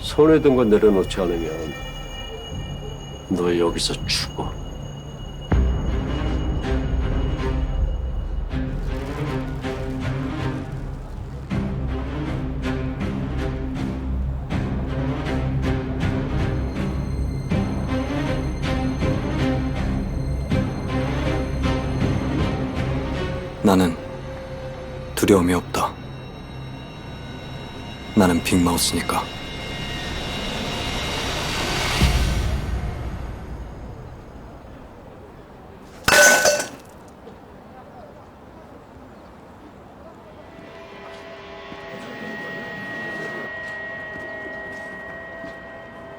손에 든 거 내려놓지 않으면 너 여기서 죽어. 나는 두려움이 없다. 나는 빅마우스니까.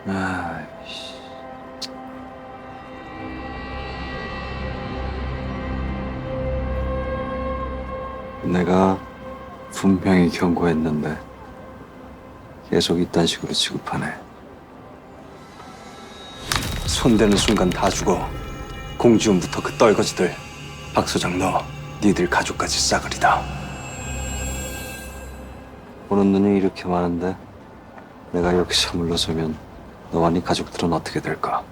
아이씨. 내가 분명히 경고했는데 계속 이딴 식으로 취급하네. 손대는 순간 다 죽어. 공지훈부터 그 떨거지들. 박 소장 너, 니들 가족까지 싸그리다. 보는 눈이 이렇게 많은데 내가 여기서 물러서면 너와 네 가족들은 어떻게 될까?